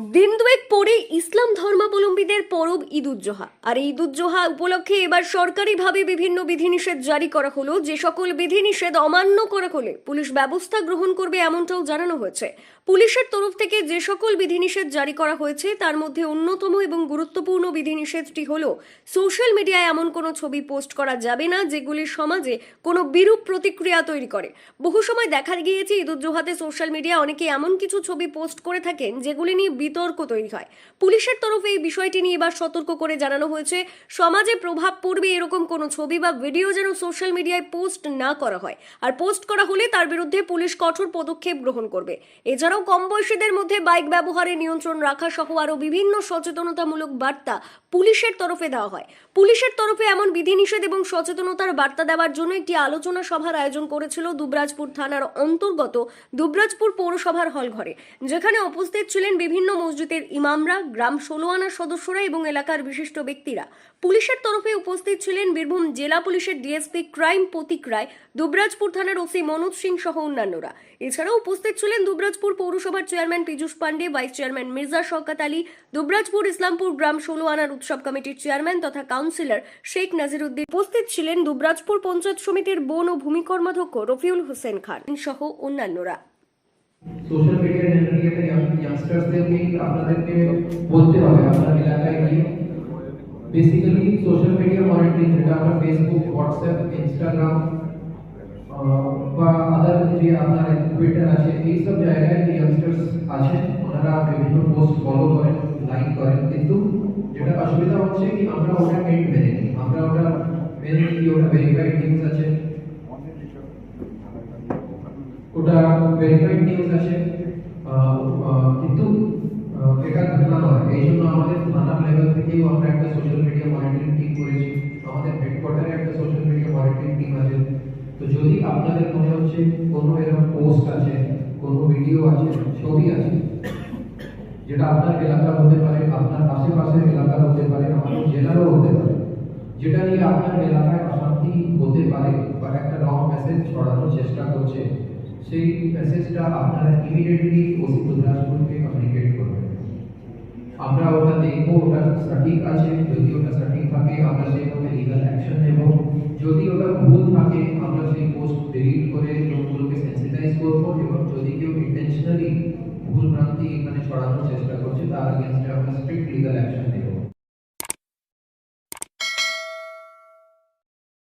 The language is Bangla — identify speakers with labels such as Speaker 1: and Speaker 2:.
Speaker 1: দিন দুয়েক পরে ইসলাম ধর্মাবলম্বীদের পরব ঈদুজ্জোহা আর ঈদুজ্জোহা উপলক্ষে এবার সরকারিভাবে বিভিন্ন বিধিনিষেধ জারি করা হলো, যে সকল বিধিনিষেধ অমান্য করা হলে পুলিশ ব্যবস্থা গ্রহণ করবে এমনটাও জানানো হয়েছে। পুলিশের তরফ থেকে যে সকল বিধিনিষেধ জারি করা হয়েছে, তার মধ্যে অন্যতম এবং গুরুত্বপূর্ণ বিধিনিষেধটি হল, সোশ্যাল মিডিয়ায় এমন কোনো ছবি পোস্ট করা যাবে না, যেগুলি সমাজে কোনো বিরূপ প্রতিক্রিয়া তৈরি করে। বহু সময় দেখা গিয়েছে ঈদুজ্জোহাতে সোশ্যাল মিডিয়া অনেকে এমন কিছু ছবি পোস্ট করে থাকেন, যেগুলি নিয়ে বিতর্ক তৈরি হয়। পুলিশের তরফে এই বিষয়টি নিয়ে এবার সতর্ক করে জানানো হয়েছে। সমাজে প্রভাব পড়বে এরকম কোনো ছবি বা ভিডিও যেন সোশ্যাল মিডিয়ায় পোস্ট না করা হয়। আর পোস্ট করা হলে তার বিরুদ্ধে পুলিশ কঠোর পদক্ষেপ গ্রহণ করবে। এছাড়াও কম বয়সীদের মধ্যে বাইক ব্যবহারে নিয়ন্ত্রণ রাখা সহ আরও বিভিন্ন সচেতনতামূলক বার্তা পুলিশের তরফে দেওয়া হয়। পুলিশের তরফে এমন বিধিনিষেধ এবং সচেতনতার বার্তা দেওয়ার জন্য একটি আলোচনা সভার আয়োজন করেছিল দুবরাজপুর থানার অন্তর্গত দুবরাজপুর পৌরসভার হল ঘরে যেখানে উপস্থিত ছিলেন বিভিন্ন মসজিদের ইমামরা, গ্রাম ষোলোয়ানার সদস্যরা এবং এলাকার বিশিষ্ট ব্যক্তিরা। পুলিশের তরফে উপস্থিত ছিলেন বীরভূম জেলা পুলিশের ডিএসপি ক্রাইম প্রতীক রায়, দুবরাজপুর থানার ওসি মনোজ সিং সহ অন্যান্যরা। এছাড়াও উপস্থিত ছিলেন দুবরাজপুর পৌরসভার chairman Piyush Pandey vice chairman Mirza Shaukat Ali, Dubrajpur Islampur গ্রাম ষোলোয়ানার উৎসব কমিটির চেয়ারম্যান তথা কাউন্সিলর শেখ নাজিরুদ্দিন। উপস্থিত ছিলেন দুবরাজপুর পঞ্চায়েত সমিতির বন ও ভূমি কর্মাধ্যক্ষ রফিউল হোসেন খান সহ অন্যান্যরা।
Speaker 2: সোশ্যাল মিডিয়া জেনারেলিতে ইয়াংস্টার্সদেরকে আপনাদেরকে বলতে হবে আপনার এলাকায় গিয়ে বেসিক্যালি সোশ্যাল মিডিয়া মনিটরিং যেটা আমরা ফেসবুক হোয়াটসঅ্যাপ ইনস্টাগ্রাম বা আদার যে আপনার টুইটার আছে এই সব জায়গায় যে ইয়াংস্টার্স আছেন ওনারা বিভিন্ন পোস্ট ফলো করেন লাইক করেন কিন্তু যেটা অসুবিধা হচ্ছে কি আমরা ওটা এন্ড মেনে নিই আমরা ওটা মেনে নিই ওটা ভেরিফাইড নিউজ আছে ওটা ভেরিফাইড নিউজ আহ, কিন্তু এটা ঘটনা নয়। এই জন্য আমাদের থানা লেভেল থেকেও আমরা একটা সোশ্যাল মিডিয়া মনিটরিং টিম করেছি। আমাদের হেডকোয়ার্টারে একটা সোশ্যাল মিডিয়া মনিটরিং টিম আছে। তো যদি আপনাদের মনে হচ্ছে কোনো এরকম পোস্ট আছে কোনো ভিডিও আছে ছবি আছে যেটা আপনার এলাকার হতে পারে আপনার আশেপাশের এলাকার হতে পারে আমাদের জেলারও হতে পারে যেটা নিয়ে আপনার এলাকায় অশান্তি হতে পারে বা একটা রং মেসেজ ছড়ানোর চেষ্টা করছে সেই মেসেজটা আপনারা ইমিডিয়েটলি ওসি দুর্গাসপুরকে কমিউনিকেট করবেন আমরা ওটা দেখব ওটা সঠিক আছে যদি ওটা সঠিক থাকে আমরা সেইভাবে লিগাল অ্যাকশন নেব যদি ওটা ভুল থাকে আমরা সেই পোস্ট ডিলিট করে লোকগুলোকে সেন্সিটাইজ করব এবং যদি কেউ ইন্টেনশনালি ভুল ভ্রান্তি এখানে ছড়ানোর চেষ্টা করছে তার এগেনস্টে আমরা স্ট্রিক্ট লিগাল অ্যাকশন নেব